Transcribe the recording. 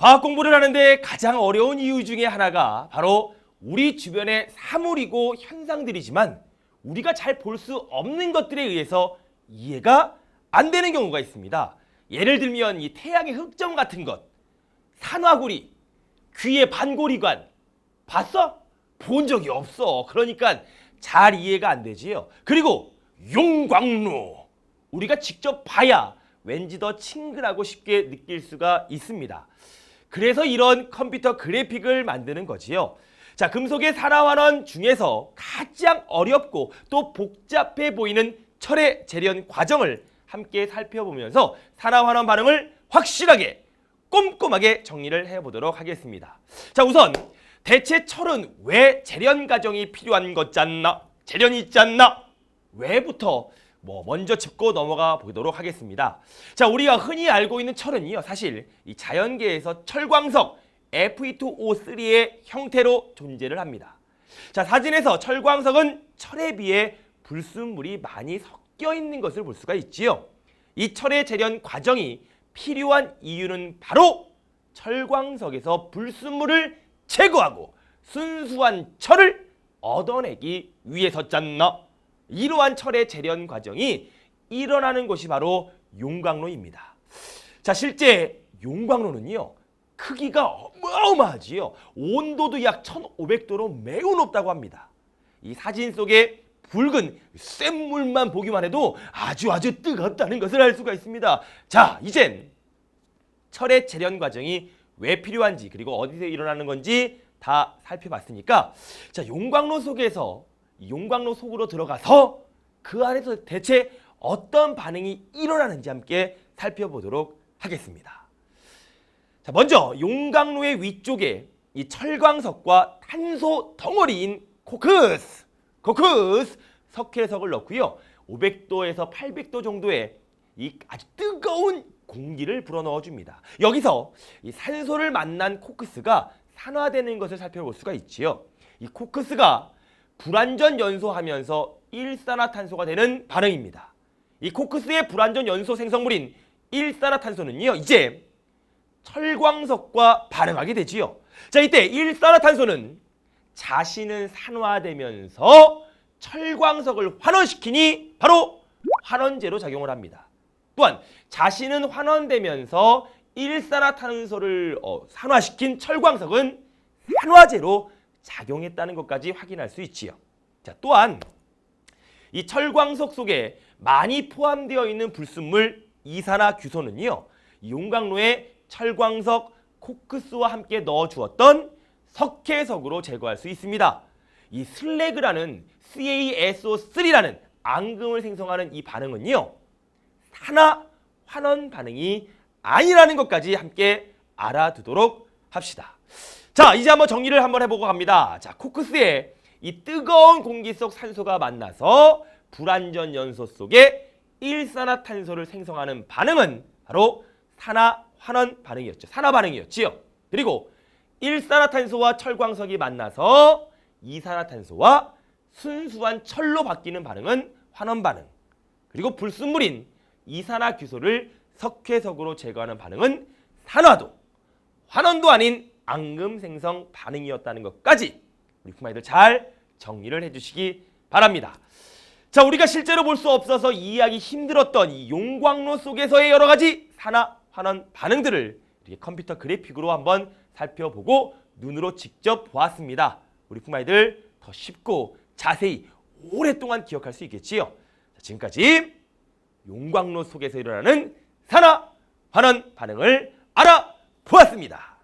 과학 공부를 하는데 가장 어려운 이유 중에 하나가 바로 우리 주변의 사물이고 현상들이지만 우리가 잘 볼 수 없는 것들에 의해서 이해가 안 되는 경우가 있습니다. 예를 들면 이 태양의 흑점 같은 것, 산화구리, 귀의 반고리관 봤어? 본 적이 없어. 그러니까 잘 이해가 안 되지요. 그리고 용광로 우리가 직접 봐야 왠지 더 친근하고 쉽게 느낄 수가 있습니다. 그래서 이런 컴퓨터 그래픽을 만드는 거지요. 자, 금속의 산화환원 중에서 가장 어렵고 또 복잡해 보이는 철의 재련 과정을 함께 살펴보면서 산화환원 반응을 확실하게 꼼꼼하게 정리를 해보도록 하겠습니다. 자, 우선 대체 철은 왜 재련 과정이 필요한 것 잖나? 재련이 있잖나? 왜부터 뭐 먼저 짚고 넘어가 보도록 하겠습니다. 자, 우리가 흔히 알고 있는 철은요, 사실 이 자연계에서 철광석 Fe2O3의 형태로 존재를 합니다. 자, 사진에서 철광석은 철에 비해 불순물이 많이 섞여 있는 것을 볼 수가 있지요. 이 철의 재련 과정이 필요한 이유는 바로 철광석에서 불순물을 제거하고 순수한 철을 얻어내기 위해서잖나. 이러한 철의 재련 과정이 일어나는 곳이 바로 용광로입니다. 자, 실제 용광로는요. 크기가 어마어마하지요. 온도도 약 1500도로 매우 높다고 합니다. 이 사진 속에 붉은 샘물만 보기만 해도 아주 아주 뜨겁다는 것을 알 수가 있습니다. 자, 이젠 철의 재련 과정이 왜 필요한지 그리고 어디서 일어나는 건지 다 살펴봤으니까 자 용광로 속에서 이 용광로 속으로 들어가서 그 안에서 대체 어떤 반응이 일어나는지 함께 살펴보도록 하겠습니다. 자 먼저 용광로의 위쪽에 이 철광석과 탄소 덩어리인 코크스 코크스 석회석을 넣고요 500도에서 800도 정도의 이 아주 뜨거운 공기를 불어넣어 줍니다. 여기서 이 산소를 만난 코크스가 산화되는 것을 살펴볼 수가 있지요. 이 코크스가 불완전 연소하면서 일산화탄소가 되는 반응입니다. 이 코크스의 불완전 연소 생성물인 일산화탄소는요. 이제 철광석과 반응하게 되지요. 자, 이때 일산화탄소는 자신은 산화되면서 철광석을 환원시키니 바로 환원제로 작용을 합니다. 또한 자신은 환원되면서 일산화탄소를 어, 산화시킨 철광석은 산화제로 작용했다는 것까지 확인할 수 있지요. 자, 또한 이 철광석 속에 많이 포함되어 있는 불순물 이산화규소는요. 이 용광로에 철광석 코크스와 함께 넣어 주었던 석회석으로 제거할 수 있습니다. 이 슬래그라는 CaSO3라는 앙금을 생성하는 이 반응은요. 산화 환원 반응이 아니라는 것까지 함께 알아두도록 합시다. 자, 이제 한번 정리를 한번 해보고 갑니다. 자, 코크스에 이 뜨거운 공기 속 산소가 만나서 불완전 연소 속에 일산화탄소를 생성하는 반응은 바로 산화 환원 반응이었죠. 산화 반응이었지요. 그리고 일산화탄소와 철광석이 만나서 이산화탄소와 순수한 철로 바뀌는 반응은 환원 반응. 그리고 불순물인 이산화규소를 석회석으로 제거하는 반응은 산화도, 환원도 아닌 앙금 생성 반응이었다는 것까지 우리 품아이들 잘 정리를 해주시기 바랍니다. 자, 우리가 실제로 볼 수 없어서 이해하기 힘들었던 이 용광로 속에서의 여러 가지 산화, 환원 반응들을 컴퓨터 그래픽으로 한번 살펴보고 눈으로 직접 보았습니다. 우리 품아이들 더 쉽고 자세히 오랫동안 기억할 수 있겠지요. 자, 지금까지 용광로 속에서 일어나는 산화, 환원 반응을 알아보았습니다.